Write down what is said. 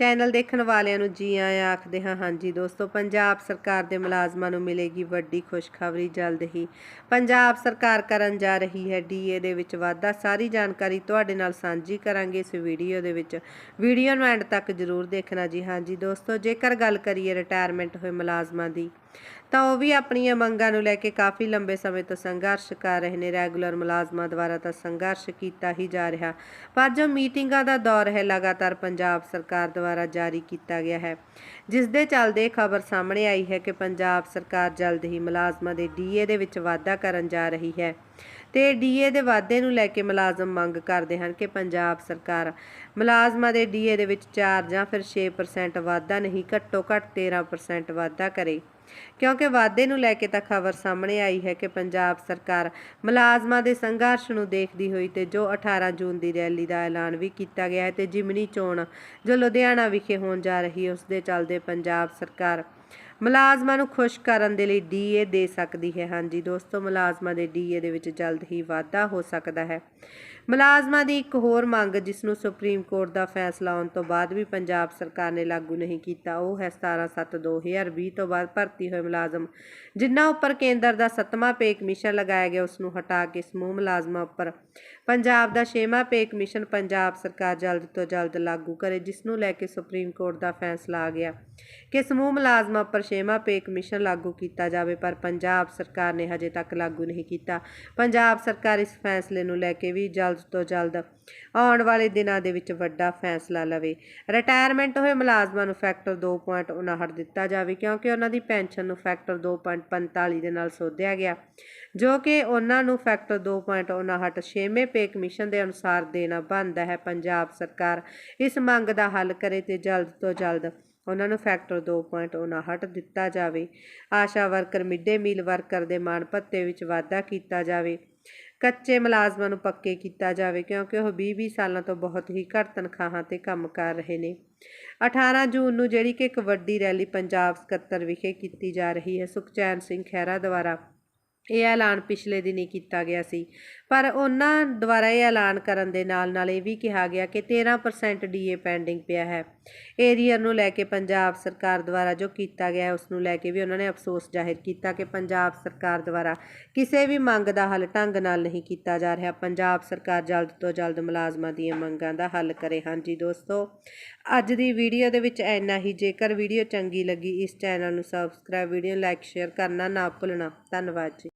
Channel ਦੇਖਣ ਵਾਲਿਆਂ ਨੂੰ ਜੀ ਆਇਆਂ ਆਖਦੇ ਹਾਂ, ਹਾਂਜੀ ਦੋਸਤੋ, ਪੰਜਾਬ ਸਰਕਾਰ ਦੇ ਮੁਲਾਜ਼ਮਾਂ ਨੂੰ ਮਿਲੇਗੀ ਵੱਡੀ ਖੁਸ਼ਖਬਰੀ ਜਲਦ ਹੀ। ਪੰਜਾਬ ਸਰਕਾਰ ਕਰਨ ਜਾ ਰਹੀ ਹੈ ਡੀਏ ਦੇ ਵਿੱਚ ਵਾਧਾ, ਸਾਰੀ ਜਾਣਕਾਰੀ ਤੁਹਾਡੇ ਨਾਲ ਸਾਂਝੀ ਕਰਾਂਗੇ ਇਸ ਵੀਡੀਓ ਦੇ ਵਿੱਚ। ਵੀਡੀਓ ਨੂੰ ਐਂਡ ਤੱਕ ਜ਼ਰੂਰ ਦੇਖਣਾ ਜੀ। ਹਾਂਜੀ ਦੋਸਤੋ, ਜੇਕਰ ਗੱਲ ਕਰੀਏ ਰਿਟਾਇਰਮੈਂਟ ਹੋਏ ਮੁਲਾਜ਼ਮਾਂ ਦੀ, ਤਾਂ ਉਹ ਵੀ ਆਪਣੀਆਂ ਮੰਗਾਂ ਨੂੰ ਲੈ ਕੇ ਕਾਫੀ ਲੰਬੇ ਸਮੇਂ ਤੋਂ ਸੰਘਰਸ਼ ਕਰ ਰਹੇ ਨੇ। ਰੈਗੂਲਰ ਮੁਲਾਜ਼ਮਾਂ ਦੁਆਰਾ ਤਾਂ ਸੰਘਰਸ਼ ਕੀਤਾ ਹੀ ਜਾ ਰਿਹਾ। ਪਰ ਜੋ ਮੀਟਿੰਗਾਂ ਦਾ ਦੌਰ ਹੈ, ਲਗਾਤਾਰ ਪੰਜਾਬ ਸਰਕਾਰ ਦੁਆਰਾ ਜਾਰੀ ਕੀਤਾ ਗਿਆ ਹੈ। ਜਿਸ ਦੇ ਚੱਲਦੇ ਖਬਰ ਸਾਹਮਣੇ ਆਈ ਹੈ ਕਿ ਪੰਜਾਬ ਸਰਕਾਰ ਜਲਦ ਹੀ ਮੁਲਾਜ਼ਮਾਂ ਦੇ ਡੀਏ ਦੇ ਵਿੱਚ ਵਾਧਾ ਕਰਨ ਜਾ ਰਹੀ ਹੈ। ਤੇ ਡੀਏ ਦੇ ਵਾਧੇ ਨੂੰ ਲੈ ਕੇ ਮੁਲਾਜ਼ਮ ਮੰਗ ਕਰਦੇ ਹਨ ਕਿ ਪੰਜਾਬ ਸਰਕਾਰ ਮੁਲਾਜ਼ਮਾਂ ਦੇ ਡੀਏ ਦੇ ਵਿੱਚ 4 ਜਾਂ ਫਿਰ 6% ਵਾਧਾ ਨਹੀਂ, ਘੱਟੋ ਘੱਟ 13% ਵਾਧਾ ਕਰੇ। ਕਿਉਂਕਿ ਵਾਅਦੇ ਨੂੰ ਲੈ ਕੇ ਤਾਂ ਖਬਰ ਸਾਹਮਣੇ ਆਈ ਹੈ ਕਿ ਪੰਜਾਬ ਸਰਕਾਰ ਮੁਲਾਜ਼ਮਾਂ ਦੇ ਸੰਘਰਸ਼ ਨੂੰ ਦੇਖਦੀ ਹੋਈ ਤੇ ਜੋ 18 ਜੂਨ ਦੀ ਰੈਲੀ ਦਾ ਐਲਾਨ ਵੀ ਕੀਤਾ ਗਿਆ ਹੈ ਤੇ ਜਿਮਨੀ ਚੋਣ ਜੋ ਲੁਧਿਆਣਾ ਵਿਖੇ ਹੋਣ ਜਾ ਰਹੀ ਹੈ, ਉਸ ਦੇ ਚੱਲਦੇ ਪੰਜਾਬ ਸਰਕਾਰ ਮੁਲਾਜ਼ਮਾਂ ਨੂੰ ਖੁਸ਼ ਕਰਨ ਦੇ ਲਈ ਡੀਏ ਦੇ ਸਕਦੀ ਹੈ। ਹਾਂਜੀ ਦੋਸਤੋ, ਮੁਲਾਜ਼ਮਾਂ ਦੇ ਡੀਏ ਦੇ ਵਿੱਚ ਜਲਦ ਹੀ ਵਾਧਾ ਹੋ ਸਕਦਾ ਹੈ। ਮੁਲਾਜ਼ਮਾਂ ਦੀ ਇੱਕ ਹੋਰ ਮੰਗ, ਜਿਸ ਨੂੰ ਸੁਪਰੀਮ ਕੋਰਟ ਦਾ ਫੈਸਲਾ ਆਉਣ ਤੋਂ ਬਾਅਦ ਵੀ ਪੰਜਾਬ ਸਰਕਾਰ ਨੇ ਲਾਗੂ ਨਹੀਂ ਕੀਤਾ, ਉਹ ਹੈ 17/7/2020 ਤੋਂ ਬਾਅਦ ਭਰਤੀ ਹੋਏ ਮੁਲਾਜ਼ਮ, ਜਿਨ੍ਹਾਂ ਉੱਪਰ ਕੇਂਦਰ ਦਾ ਸੱਤਵਾਂ ਪੇ ਕਮਿਸ਼ਨ ਲਗਾਇਆ ਗਿਆ, ਉਸ ਨੂੰ ਹਟਾ ਕੇ ਸਮੂਹ ਮੁਲਾਜ਼ਮਾਂ ਉੱਪਰ ਪੰਜਾਬ ਦਾ ਛੇਵਾਂ ਪੇ ਕਮਿਸ਼ਨ ਪੰਜਾਬ ਸਰਕਾਰ ਜਲਦ ਤੋਂ ਜਲਦ ਲਾਗੂ ਕਰੇ, ਜਿਸ ਨੂੰ ਲੈ ਕੇ ਸੁਪਰੀਮ ਕੋਰਟ ਦਾ ਫੈਸਲਾ ਆ ਗਿਆ ਕਿ ਸਮੂਹ ਮੁਲਾਜ਼ਮਾਂ ਉੱਪਰ ਛੇਵਾਂ ਪੇ ਕਮਿਸ਼ਨ ਲਾਗੂ ਕੀਤਾ ਜਾਵੇ, ਪਰ ਪੰਜਾਬ ਸਰਕਾਰ ਨੇ ਹਜੇ ਤੱਕ ਲਾਗੂ ਨਹੀਂ ਕੀਤਾ। ਪੰਜਾਬ ਸਰਕਾਰ ਇਸ ਫੈਸਲੇ ਨੂੰ ਲੈ ਕੇ ਵੀ ਜਲਦ ਤੋਂ ਜਲਦ ਆਉਣ ਵਾਲੇ ਦਿਨਾਂ ਦੇ ਵਿੱਚ ਵੱਡਾ ਫੈਸਲਾ ਲਵੇ। ਰਿਟਾਇਰਮੈਂਟ ਹੋਏ ਮੁਲਾਜ਼ਮਾਂ ਨੂੰ ਫੈਕਟਰ 2.59 ਦਿੱਤਾ ਜਾਵੇ, ਕਿਉਂਕਿ ਉਹਨਾਂ ਦੀ ਪੈਨਸ਼ਨ ਨੂੰ ਫੈਕਟਰ 2.45 ਦੇ ਨਾਲ ਸੋਧਿਆ ਗਿਆ, ਜੋ ਕਿ ਉਹਨਾਂ ਨੂੰ ਫੈਕਟਰ 2.59 ਛੇਵੇਂ ਪੇ ਕਮਿਸ਼ਨ ਦੇ ਅਨੁਸਾਰ ਦੇਣਾ ਬਣਦਾ ਹੈ। ਪੰਜਾਬ ਸਰਕਾਰ ਇਸ ਮੰਗ ਦਾ ਹੱਲ ਕਰੇ ਤੇ ਜਲਦ ਤੋਂ ਜਲਦ ਉਹਨਾਂ ਨੂੰ ਫੈਕਟਰ 2.59 ਦਿੱਤਾ ਜਾਵੇ। ASHA worker midday meal worker ਦੇ ਮਾਣ ਭੱਤੇ ਵਿੱਚ ਵਾਧਾ ਕੀਤਾ ਜਾਵੇ। ਕੱਚੇ ਮੁਲਾਜ਼ਮਾਂ ਨੂੰ ਪੱਕੇ ਕੀਤਾ ਜਾਵੇ, ਕਿਉਂਕਿ ਉਹ 20-20 ਸਾਲਾਂ ਤੋਂ ਬਹੁਤ ਹੀ ਘੱਟ ਤਨਖਾਹਾਂ ਤੇ ਕੰਮ ਕਰ ਰਹੇ ਨੇ। 18 ਜੂਨ ਨੂੰ ਜਿਹੜੀ ਕਿ ਇੱਕ ਵੱਡੀ ਰੈਲੀ ਪੰਜਾਬ ਸਕੱਤਰ ਵਿਖੇ ਕੀਤੀ ਜਾ ਰਹੀ ਹੈ, ਸੁਖਚੈਨ ਸਿੰਘ ਖਹਿਰਾ ਦੁਆਰਾ। ਇਹ ਐਲਾਨ ਪਿਛਲੇ ਦਿਨੀ ਕੀਤਾ ਗਿਆ ਸੀ। ਪਰ ਉਹਨਾਂ ਦੁਆਰਾ ਇਹ ਐਲਾਨ ਕਰਨ ਦੇ ਨਾਲ ਨਾਲ ਇਹ ਵੀ ਕਿਹਾ ਗਿਆ ਕਿ 13% ਡੀਏ ਪੈਂਡਿੰਗ ਪਿਆ ਹੈ। ਏਰੀਅਰ ਨੂੰ ਲੈ ਕੇ ਪੰਜਾਬ ਸਰਕਾਰ ਦੁਆਰਾ ਜੋ ਕੀਤਾ ਗਿਆ ਉਸ ਨੂੰ ਲੈ ਕੇ ਵੀ ਉਹਨਾਂ ਨੇ ਅਫਸੋਸ ਜ਼ਾਹਿਰ ਕੀਤਾ ਕਿ ਪੰਜਾਬ ਸਰਕਾਰ ਦੁਆਰਾ ਕਿਸੇ ਵੀ ਮੰਗ ਦਾ ਹੱਲ ਢੰਗ ਨਾਲ ਨਹੀਂ ਕੀਤਾ ਜਾ ਰਿਹਾ। ਪੰਜਾਬ ਸਰਕਾਰ ਜਲਦ ਤੋਂ ਜਲਦ ਮੁਲਾਜ਼ਮਾਂ ਦੀਆਂ ਮੰਗਾਂ ਦਾ ਹੱਲ ਕਰੇ। ਹਾਂਜੀ ਦੋਸਤੋ, ਅੱਜ ਦੀ ਵੀਡੀਓ ਦੇ ਵਿੱਚ ਇੰਨਾ ਹੀ। ਜੇਕਰ ਵੀਡੀਓ ਚੰਗੀ ਲੱਗੀ, ਇਸ ਚੈਨਲ ਨੂੰ ਸਬਸਕ੍ਰਾਈਬ ਵੀਡੀਓ ਲਾਈਕ ਸ਼ੇਅਰ ਕਰਨਾ ਨਾ ਭੁੱਲਣਾ। ਧੰਨਵਾਦ ਜੀ।